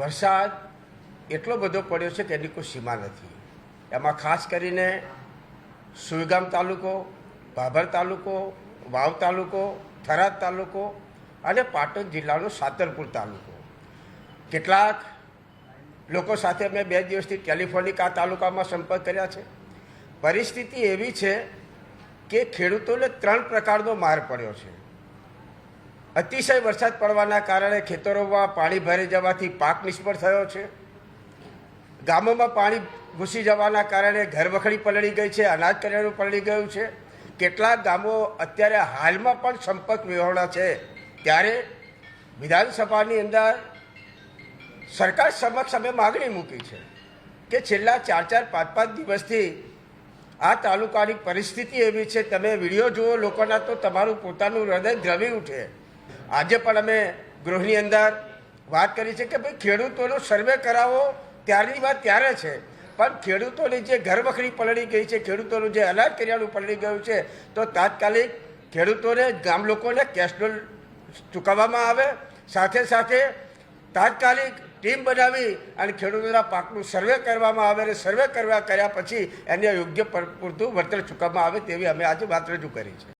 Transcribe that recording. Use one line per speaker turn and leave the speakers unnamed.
વરસાદ એટલો બધો પડ્યો છે કે એની કોઈ સીમા નથી. એમાં ખાસ કરીને સુઈગામ તાલુકો ભાભર તાલુકો, વાવ તાલુકો, થરાદ તાલુકો અને પાટણ જિલ્લાનો સાતરપુર તાલુકો. કેટલાક લોકો સાથે મેં બે દિવસથી ટેલિફોનિક આ તાલુકામાં સંપર્ક કર્યા છે. પરિસ્થિતિ એવી છે કે ખેડૂતોને ત્રણ પ્રકારનો માર પડ્યો છે. અતિશય વરસાદ પડવાના કારણે ખેતરોમાં પાણી ભરી જવાથી પાક નિષ્ફળ થયો છે. ગામોમાં પાણી ઘૂસી જવાના કારણે ઘરવખડી પલળી ગઈ છે, અનાજ કરિયાણું પલળી ગયું છે. કેટલાક ગામો અત્યારે હાલમાં પણ સંપર્ક વિહોણા છે. ત્યારે વિધાનસભાની અંદર સરકાર સમક્ષ અમે માગણી મૂકી છે કે છેલ્લા ચાર ચાર પાંચ પાંચ દિવસથી આ તાલુકાની પરિસ્થિતિ એવી છે, તમે વીડિયો જુઓ લોકોના તો તમારું પોતાનું હૃદય દ્રવી ઉઠે. આજે પણ અમે ગૃહની અંદર વાત કરી છે કે ભાઈ ખેડૂતોનો સર્વે કરાવો, ત્યારની વાત ત્યારે છે. પણ ખેડૂતોની જે ઘરવખરી પલળી ગઈ છે, ખેડૂતોનું જે અનાજ કરિયાણું પલળી ગયું છે, તો તાત્કાલિક ખેડૂતોને, ગામ લોકોને કેશડોલ ચૂકવવામાં આવે. સાથે સાથે તાત્કાલિક ટીમ બનાવી અને ખેડૂતોના પાકનું સર્વે કરવામાં આવે અને સર્વે કરવા કર્યા પછી એને યોગ્ય પર- પૂરતું વળતર ચૂકવવામાં આવે તેવી અમે આજે વાત રજૂ કરી છે.